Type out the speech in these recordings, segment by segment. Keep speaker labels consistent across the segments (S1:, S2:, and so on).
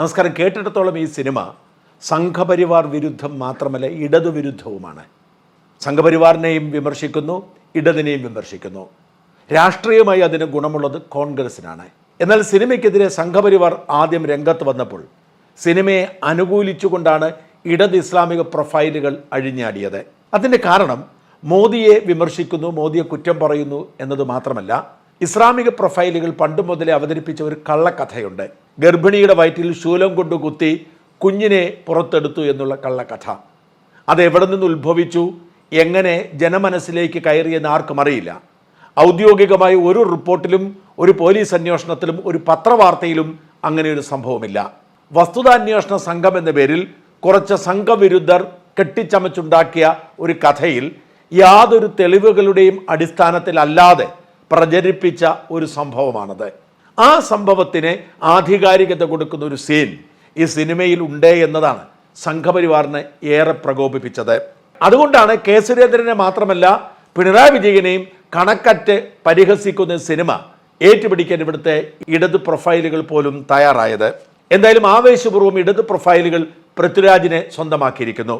S1: നമസ്കാരം. കേട്ടിടത്തോളം ഈ സിനിമ സംഘപരിവാർ വിരുദ്ധം മാത്രമല്ല ഇടതുവിരുദ്ധവുമാണ്. സംഘപരിവാറിനെയും വിമർശിക്കുന്നു ഇടതിനെയും വിമർശിക്കുന്നു. രാഷ്ട്രീയമായി അതിന് ഗുണമുള്ളത് കോൺഗ്രസിനാണ്. എന്നാൽ സിനിമയ്ക്കെതിരെ സംഘപരിവാർ ആദ്യം രംഗത്ത് വന്നപ്പോൾ സിനിമയെ അനുകൂലിച്ചുകൊണ്ടാണ് ഇടത് ഇസ്ലാമിക പ്രൊഫൈലുകൾ അഴിഞ്ഞാടിയത്. അതിന്റെ കാരണം മോദിയെ വിമർശിക്കുന്നു മോദിയെ കുറ്റം പറയുന്നു എന്നത് മാത്രമല്ല ഇസ്ലാമിക പ്രൊഫൈലുകൾ പണ്ട് മുതലേ അവതരിപ്പിച്ച ഒരു കള്ളക്കഥയുണ്ട്. ഗർഭിണിയുടെ വയറ്റിൽ ശൂലം കൊണ്ട് കുത്തി കുഞ്ഞിനെ പുറത്തെടുത്തു എന്നുള്ള കള്ളക്കഥ. അതെവിടെ നിന്ന് ഉത്ഭവിച്ചു? എങ്ങനെ ജനമനസ്സിലേക്ക് കയറിയെന്ന് ആർക്കും അറിയില്ല. ഔദ്യോഗികമായ ഒരു റിപ്പോർട്ടിലും ഒരു പോലീസ് അന്വേഷണത്തിലും ഒരു പത്രവാർത്തയിലും അങ്ങനെ ഒരു സംഭവമില്ല. വസ്തുതാന്വേഷണ സംഘം എന്ന പേരിൽ കുറച്ച് സംഘവിരുദ്ധർ കെട്ടിച്ചമച്ചുണ്ടാക്കിയ ഒരു കഥയിൽ യാതൊരു തെളിവുകളുടെയും അടിസ്ഥാനത്തിലല്ലാതെ പ്രചരിപ്പിച്ച ഒരു സംഭവമാണത്. ആ സംഭവത്തിന് ആധികാരികത കൊടുക്കുന്ന ഒരു സീൻ ഈ സിനിമയിൽ ഉണ്ട് എന്നതാണ് സംഘപരിവാറിനെ ഏറെ പ്രകോപിപ്പിച്ചത്. അതുകൊണ്ടാണ് കെ സുരേന്ദ്രനെ മാത്രമല്ല പിണറായി വിജയനെയും കണക്കറ്റ് പരിഹസിക്കുന്ന സിനിമ ഏറ്റുപിടിക്കാൻ ഇവിടുത്തെ ഇടത് പ്രൊഫൈലുകൾ പോലും തയ്യാറായത്. എന്തായാലും ആവേശപൂർവം ഇടത് പ്രൊഫൈലുകൾ പൃഥ്വിരാജിനെ സ്വന്തമാക്കിയിരിക്കുന്നു.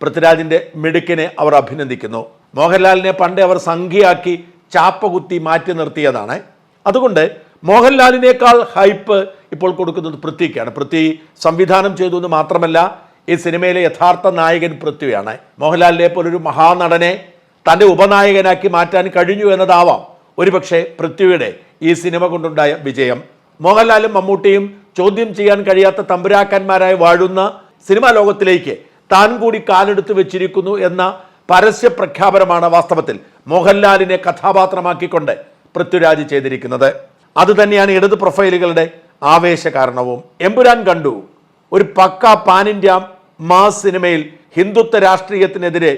S1: പൃഥ്വിരാജിന്റെ മിടുക്കിനെ അവർ അഭിനന്ദിക്കുന്നു. മോഹൻലാലിനെ പണ്ടേ അവർ സംഖ്യയാക്കി ചാപ്പകുത്തി മാറ്റി നിർത്തിയതാണ്. അതുകൊണ്ട് മോഹൻലാലിനേക്കാൾ ഹൈപ്പ് ഇപ്പോൾ കൊടുക്കുന്നത് പൃഥ്വിക്കാണ്. പൃഥ്വി സംവിധാനം ചെയ്തു എന്ന് മാത്രമല്ല ഈ സിനിമയിലെ യഥാർത്ഥ നായകൻ പൃഥ്വിയാണ്. മോഹൻലാലിനെ പോലൊരു മഹാനടനെ തന്റെ ഉപനായകനാക്കി മാറ്റാൻ കഴിഞ്ഞു എന്നതാവാം. ഒരുപക്ഷെ പൃഥ്വിയുടെ ഈ സിനിമ കൊണ്ടുണ്ടായ വിജയം. മോഹൻലാലും മമ്മൂട്ടിയും ചോദ്യം ചെയ്യാൻ കഴിയാത്ത തമ്പുരാക്കന്മാരായി വാഴുന്ന സിനിമാ ലോകത്തിലേക്ക് താൻ കൂടി കാലെടുത്ത് വെച്ചിരിക്കുന്നു എന്ന പരസ്യ പ്രഖ്യാപനമാണ് വാസ്തവത്തിൽ മോഹൻലാലിനെ കഥാപാത്രമാക്കിക്കൊണ്ട് പൃഥ്വിരാജ് ചെയ്തിരിക്കുന്നത്. അതുതന്നെയാണ് ഇടത് പ്രൊഫൈലുകളുടെ ആവേശ കാരണവും. എമ്പുരാൻ കണ്ടു ഒരു പക്ക പാൻ ഇന്ത്യ മാസ് സിനിമയിൽ ഹിന്ദുത്വ രാഷ്ട്രീയത്തിനെതിരെ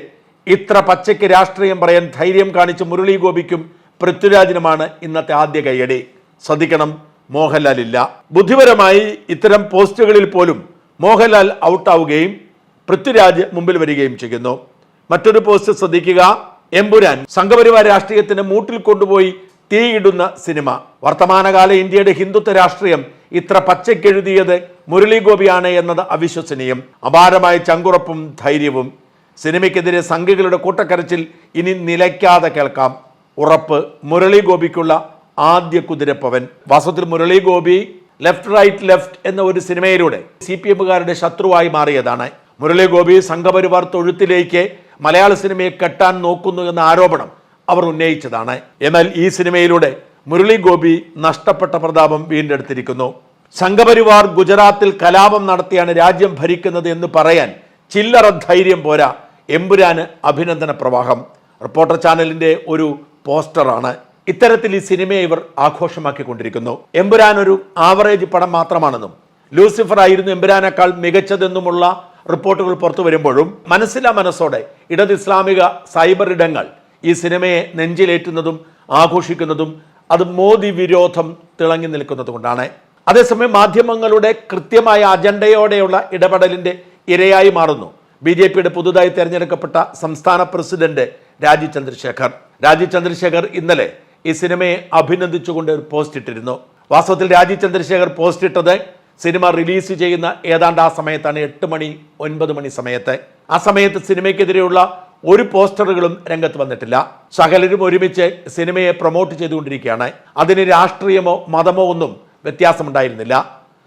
S1: ഇത്ര പച്ചയ്ക്ക് രാഷ്ട്രീയം പറയാൻ ധൈര്യം കാണിച്ച മുരളി ഗോപിക്കും പൃഥ്വിരാജിനുമാണ് ഇന്നത്തെ ആദ്യ കൈയടി ശ്രദ്ധിക്കണം മോഹൻലാൽ ഇല്ല ബുദ്ധിപരമായി ഇത്തരം പോസ്റ്റുകളിൽ പോലും മോഹൻലാൽ ഔട്ടാവുകയും പൃഥ്വിരാജ് മുമ്പിൽ വരികയും ചെയ്യുന്നു. മറ്റൊരു പോസ്റ്റ് ശ്രദ്ധിക്കുക എമ്പുരാൻ. സംഘപരിവാർ രാഷ്ട്രീയത്തിന് മൂട്ടിൽ കൊണ്ടുപോയി തീയിടുന്ന സിനിമ. വർത്തമാനകാല ഇന്ത്യയുടെ ഹിന്ദുത്വ രാഷ്ട്രീയം ഇത്ര പച്ചയ്ക്കെഴുതിയത് മുരളി ഗോപിയാണ് എന്നത് അവിശ്വസനീയം. അപാരമായ ചങ്കുറപ്പും ധൈര്യവും. സിനിമയ്ക്കെതിരെ സംഘികളുടെ കൂട്ടക്കരച്ചിൽ ഇനി നിലയ്ക്കാതെ കേൾക്കാം. ഉറപ്പ് മുരളി ഗോപിക്കുള്ള ആദ്യ കുതിരപ്പവൻ. വാസ്തവത്തിൽ Murali Gopi left right left എന്ന ഒരു സിനിമയിലൂടെ സി പി എമ്മുകാരുടെ ശത്രുവായി മാറിയതാണ്. മുരളി ഗോപി സംഘപരിവാർ തൊഴുത്തിലേക്ക് മലയാള സിനിമയെ കെട്ടാൻ നോക്കുന്നു എന്ന ആരോപണം അവർ ഉന്നയിച്ചതാണ്. എന്നാൽ ഈ സിനിമയിലൂടെ മുരളി ഗോപി നഷ്ടപ്പെട്ട പ്രതാപം വീണ്ടെടുത്തിരിക്കുന്നു. സംഘപരിവാർ ഗുജറാത്തിൽ കലാപം നടത്തിയാണ് രാജ്യം ഭരിക്കുന്നത് എന്ന് പറയാൻ ചില്ലറ ധൈര്യം പോരാ. എമ്പുരാന് അഭിനന്ദന പ്രവാഹം. റിപ്പോർട്ടർ ചാനലിന്റെ ഒരു പോസ്റ്ററാണ്. ഇത്തരത്തിൽ ഈ സിനിമയെ ഇവർ ആഘോഷമാക്കിക്കൊണ്ടിരിക്കുന്നു. എമ്പുരാൻ ഒരു ആവറേജ് പടം മാത്രമാണെന്നും ലൂസിഫർ ആയിരുന്നു എമ്പുരാനേക്കാൾ മികച്ചതെന്നുമുള്ള റിപ്പോർട്ടുകൾ പുറത്തു വരുമ്പോഴും മനസ്സിലാ മനസ്സോടെ ഇടത് ഇസ്ലാമിക സൈബർ ഇടങ്ങൾ ഈ സിനിമയെ നെഞ്ചിലേറ്റുന്നതും ആഘോഷിക്കുന്നതും അത് മോദി വിരോധം തിളങ്ങി നിൽക്കുന്നതുകൊണ്ടാണ് അതേസമയം മാധ്യമങ്ങളുടെ കൃത്യമായ അജണ്ടയോടെയുള്ള ഇടപെടലിന്റെ ഇരയായി മാറുന്നു. ബി ജെ പിയുടെ പുതുതായി തെരഞ്ഞെടുക്കപ്പെട്ട സംസ്ഥാന പ്രസിഡന്റ് രാജീവ് ചന്ദ്രശേഖർ. രാജീവ് ചന്ദ്രശേഖർ ഇന്നലെ ഈ സിനിമയെ അഭിനന്ദിച്ചുകൊണ്ട് ഒരു പോസ്റ്റ് ഇട്ടിരുന്നു. വാസ്തവത്തിൽ രാജീവ് ചന്ദ്രശേഖർ പോസ്റ്റ് ഇട്ടത് സിനിമ റിലീസ് ചെയ്യുന്ന ഏതാണ്ട് ആ സമയത്താണ് എട്ട് മണി ഒൻപത് മണി സമയത്ത്. ആ സമയത്ത് സിനിമയ്ക്കെതിരെയുള്ള ഒരു പോസ്റ്ററുകളും രംഗത്ത് വന്നിട്ടില്ല. സകലരും ഒരുമിച്ച് സിനിമയെ പ്രൊമോട്ട് ചെയ്തുകൊണ്ടിരിക്കുകയാണ്. അതിന് രാഷ്ട്രീയമോ മതമോ ഒന്നും വ്യത്യാസമുണ്ടായിരുന്നില്ല.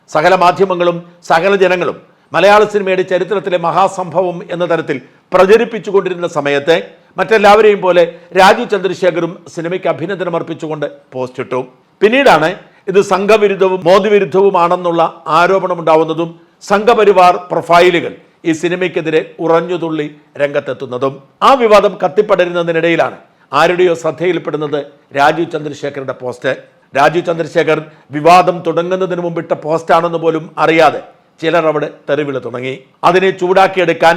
S1: സകല മാധ്യമങ്ങളും സകല ജനങ്ങളും മലയാള സിനിമയുടെ ചരിത്രത്തിലെ മഹാസംഭവം എന്ന തരത്തിൽ പ്രചരിപ്പിച്ചുകൊണ്ടിരുന്ന സമയത്ത് മറ്റെല്ലാവരെയും പോലെ രാജീവ് ചന്ദ്രശേഖറും സിനിമയ്ക്ക് അഭിനന്ദനം അർപ്പിച്ചുകൊണ്ട് പോസ്റ്റ് ഇട്ടു പിന്നീടാണ് ഇത് സംഘവിരുദ്ധവും മോദിവിരുദ്ധവുമാണെന്നുള്ള ആരോപണമുണ്ടാവുന്നതും സംഘപരിവാർ പ്രൊഫൈലുകൾ ഈ സിനിമയ്ക്കെതിരെ ഉറഞ്ഞുതുള്ളി രംഗത്തെത്തുന്നതും ആ വിവാദം കത്തിപ്പടരുന്നതിനിടയിലാണ് ആരുടെയോ ശ്രദ്ധയിൽപ്പെടുന്നത് രാജീവ് ചന്ദ്രശേഖരന്റെ പോസ്റ്റ്. രാജീവ് ചന്ദ്രശേഖർ വിവാദം തുടങ്ങുന്നതിന് മുമ്പിട്ട പോസ്റ്റാണെന്ന് പോലും അറിയാതെ ചിലർ അവിടെ തെരുവിൽ തുടങ്ങി. അതിനെ ചൂടാക്കിയെടുക്കാൻ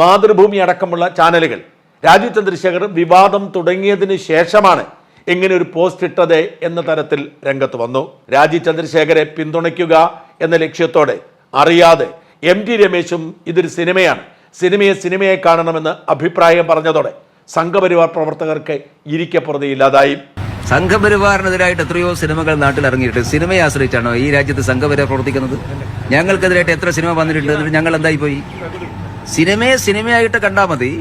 S1: മാതൃഭൂമി അടക്കമുള്ള ചാനലുകൾ രാജീവ് ചന്ദ്രശേഖർ വിവാദം തുടങ്ങിയതിന് ശേഷമാണ് ഇങ്ങനെ ഒരു പോസ്റ്റ് ഇട്ടത് എന്ന തരത്തിൽ രംഗത്ത് വന്നു. രാജീവ് ചന്ദ്രശേഖരെ പിന്തുണയ്ക്കുക എന്ന ലക്ഷ്യത്തോടെ അറിയാതെ എം ടി രമേശും ഇതൊരു സിനിമയാണ്. സിനിമയെ സിനിമയെ കാണണമെന്ന് അഭിപ്രായം പറഞ്ഞതോടെ സംഘപരിവാർ പ്രവർത്തകർക്ക് ഇരിക്കപ്പുറതി ഇല്ലാതായി.
S2: സംഘപരിവാറിനെതിരായിട്ട് എത്രയോ സിനിമകൾ നാട്ടിൽ ഇറങ്ങിയിട്ട് സിനിമയെ ആശ്രയിച്ചാണോ ഈ രാജ്യത്ത് സംഘപരിവാർ പ്രവർത്തിക്കുന്നത്? ഞങ്ങൾക്കെതിരായിട്ട് എത്ര സിനിമ വന്നിട്ടുണ്ട്? എന്നിട്ട് ഞങ്ങൾ എന്തായി പോയി? സിനിമയെ സിനിമയായിട്ട് കണ്ടാൽ മതി.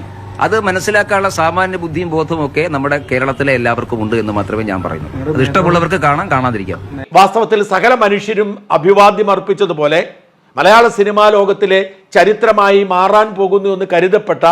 S2: അത് മനസ്സിലാക്കാനുള്ള സാമാന്യ ബുദ്ധിയും ബോധവും ഒക്കെ നമ്മുടെ കേരളത്തിലെ എല്ലാവർക്കും ഉണ്ട് എന്ന് മാത്രമേ ഞാൻ പറയുന്നു. അത് ഇഷ്ടമുള്ളവർക്ക് കാണാം കാണാതിരിക്കാം.
S1: വാസ്തവത്തിൽ സകല മനുഷ്യരും അഭിവാദ്യം അർപ്പിച്ചതുപോലെ മലയാള സിനിമാ ലോകത്തിലെ ചരിത്രമായി മാറാൻ പോകുന്നു എന്ന് കരുതപ്പെട്ട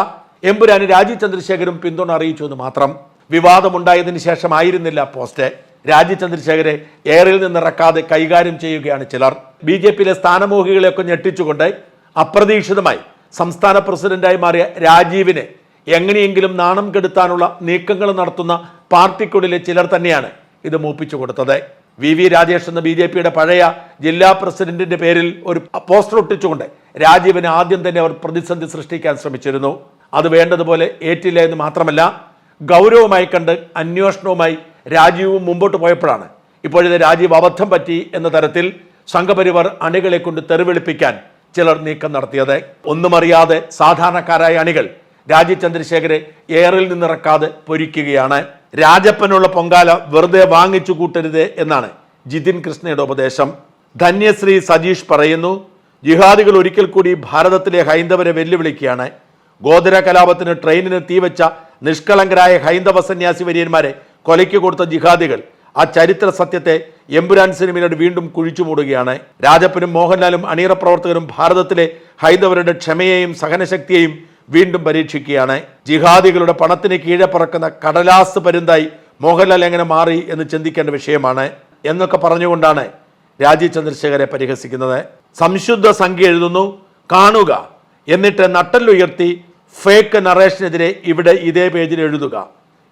S1: എമ്പുരാന് രാജീവ് ചന്ദ്രശേഖരും പിന്തുണ അറിയിച്ചു എന്ന് മാത്രം. വിവാദമുണ്ടായതിനു ശേഷമായിരുന്നില്ല പോസ്റ്റ്. രാജീവ് ചന്ദ്രശേഖരെ എയറിൽ നിന്നിറക്കാതെ കൈകാര്യം ചെയ്യുകയാണ് ചിലർ. ബി ജെ പിയിലെ സ്ഥാനമോഹികളെയൊക്കെ ഞെട്ടിച്ചുകൊണ്ട് അപ്രതീക്ഷിതമായി സംസ്ഥാന പ്രസിഡന്റായി മാറിയ രാജീവിനെ എങ്ങനെയെങ്കിലും നാണം കെടുത്താനുള്ള നീക്കങ്ങൾ നടത്തുന്ന പാർട്ടിക്കുള്ളിലെ ചിലർ തന്നെയാണ് ഇത് മൂപ്പിച്ചു കൊടുത്തത്. വി വി രാജേഷ് എന്ന ബി ജെ പിയുടെ പഴയ ജില്ലാ പ്രസിഡന്റിന്റെ പേരിൽ ഒരു പോസ്റ്റർ ഒട്ടിച്ചുകൊണ്ട് രാജീവിന് ആദ്യം തന്നെ അവർ പ്രതിസന്ധി സൃഷ്ടിക്കാൻ ശ്രമിച്ചിരുന്നു. അത് വേണ്ടതുപോലെ ഏറ്റില്ല എന്ന് മാത്രമല്ല ഗൗരവമായി കണ്ട് അന്വേഷണവുമായി രാജീവും മുമ്പോട്ട് പോയപ്പോഴാണ് ഇപ്പോഴത്തെ രാജീവ് അബദ്ധം പറ്റി എന്ന തരത്തിൽ സംഘപരിവാർ അണികളെ കൊണ്ട് തെറിവിളിപ്പിക്കാൻ ചിലർ നീക്കം നടത്തിയത്. ഒന്നുമറിയാതെ സാധാരണക്കാരായ അണികൾ രാജീവ് ചന്ദ്രശേഖരെ എയറിൽ നിന്നിറക്കാതെ പൊരിക്കുകയാണ്. രാജപ്പനുള്ള പൊങ്കാല വെറുതെ വാങ്ങിച്ചു കൂട്ടരുത് എന്നാണ് ജിതിൻ കൃഷ്ണയുടെ ഉപദേശം. ധന്യശ്രീ സജീഷ് പറയുന്നു ജിഹാദികൾ ഒരിക്കൽ കൂടി ഭാരതത്തിലെ ഹൈന്ദവരെ വെല്ലുവിളിക്കുകയാണ്. ഗോദര കലാപത്തിന് ട്രെയിനിന് തീവച്ച നിഷ്കളങ്കരായ ഹൈന്ദവ സന്യാസി വര്യന്മാരെ കൊലയ്ക്ക് കൊടുത്ത ജിഹാദികൾ ആ ചരിത്ര സത്യത്തെ എമ്പുരാൻ സിനിമയിലൂടെ വീണ്ടും കുഴിച്ചു മൂടുകയാണ്. രാജപ്പനും മോഹൻലാലും അണിയറ പ്രവർത്തകരും ഭാരതത്തിലെ ഹൈന്ദവരുടെ ക്ഷമയെയും സഹനശക്തിയെയും വീണ്ടും പരീക്ഷിക്കുകയാണ്. ജിഹാദികളുടെ പണത്തിന് കീഴെ പറക്കുന്ന കടലാസ് പരുന്തായി മോഹൻലാൽ എങ്ങനെ മാറി എന്ന് ചിന്തിക്കേണ്ട വിഷയമാണ് എന്നൊക്കെ പറഞ്ഞുകൊണ്ടാണ് രാജീവ് ചന്ദ്രശേഖരെ പരിഹസിക്കുന്നത്. സംശുദ്ധ സംഖ്യ എഴുതുന്നു കാണുക എന്നിട്ട് നട്ടല്ലുയർത്തി ഫേക്ക് നറേഷനെതിരെ ഇവിടെ ഇതേ പേജിൽ എഴുതുക.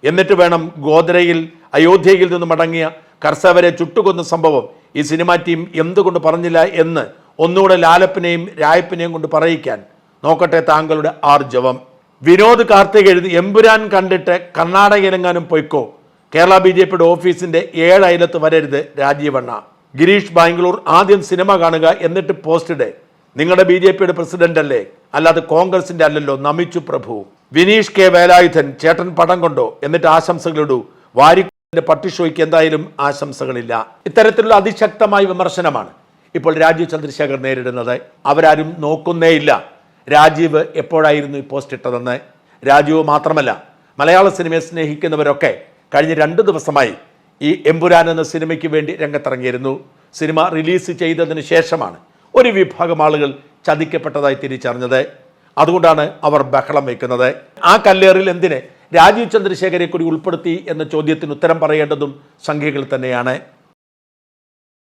S1: എന്നിട്ട് വേണം ഗോദ്രയിൽ അയോധ്യയിൽ നിന്ന് മടങ്ങിയ കർഷകരെ ചുട്ടുകൊന്ന സംഭവം ഈ സിനിമാ ടീം എന്തുകൊണ്ട് പറഞ്ഞില്ല എന്ന് ഒന്നുകൂടെ ലാലപ്പിനെയും രായപ്പിനെയും കൊണ്ട് പറയിക്കാൻ നോക്കട്ടെ താങ്കളുടെ ആർജവം. വിനോദ് കാർത്തിക് എഴുതി എമ്പുരാൻ കണ്ടിട്ട് കർണാടകയിലെങ്ങാനും പൊയ്ക്കോ? കേരള ബി ജെ പിയുടെ ഓഫീസിന്റെ ഏഴ് അയലത്ത് വരരുത് രാജീവണ്ണ ഗിരീഷ് ബാംഗ്ലൂർ ആദ്യം സിനിമ കാണുക എന്നിട്ട് പോസ്റ്റ് ഇട്. നിങ്ങളുടെ ബി ജെ പിയുടെ പ്രസിഡന്റ് അല്ലേ? അല്ലാതെ കോൺഗ്രസിന്റെ അല്ലല്ലോ നമിച്ചു പ്രഭു. വിനീഷ് കെ വേലായുധൻ ചേട്ടൻ പടം കൊണ്ടോ? എന്നിട്ട് ആശംസകളിടൂ വാരിന്റെ പട്ടിഷോയ്ക്ക് എന്തായാലും ആശംസകളില്ല. ഇത്തരത്തിലുള്ള അതിശക്തമായ വിമർശനമാണ് ഇപ്പോൾ രാജീവ് ചന്ദ്രശേഖർ നേരിടുന്നത്. അവരാരും നോക്കുന്നേയില്ല. രാജീവ് എപ്പോഴായിരുന്നു ഈ പോസ്റ്റ് ഇട്ടതെന്ന്? രാജീവ് മാത്രമല്ല മലയാള സിനിമയെ സ്നേഹിക്കുന്നവരൊക്കെ കഴിഞ്ഞ രണ്ട് ദിവസമായി ഈ എമ്പുരാൻ എന്ന സിനിമയ്ക്ക് വേണ്ടി രംഗത്തിറങ്ങിയിരുന്നു. സിനിമ റിലീസ് ചെയ്തതിന് ശേഷമാണ് ഒരു വിഭാഗം ആളുകൾ ചതിക്കപ്പെട്ടതായി തിരിച്ചറിഞ്ഞത്. അതുകൊണ്ടാണ് അവർ ബഹളം വയ്ക്കുന്നത്. ആ കല്ലേറിൽ എന്തിനെ രാജീവ് ചന്ദ്രശേഖരെ കൂടി ഉൾപ്പെടുത്തി എന്ന ചോദ്യത്തിന് ഉത്തരം പറയേണ്ടതും സംഖ്യകൾ തന്നെയാണ്.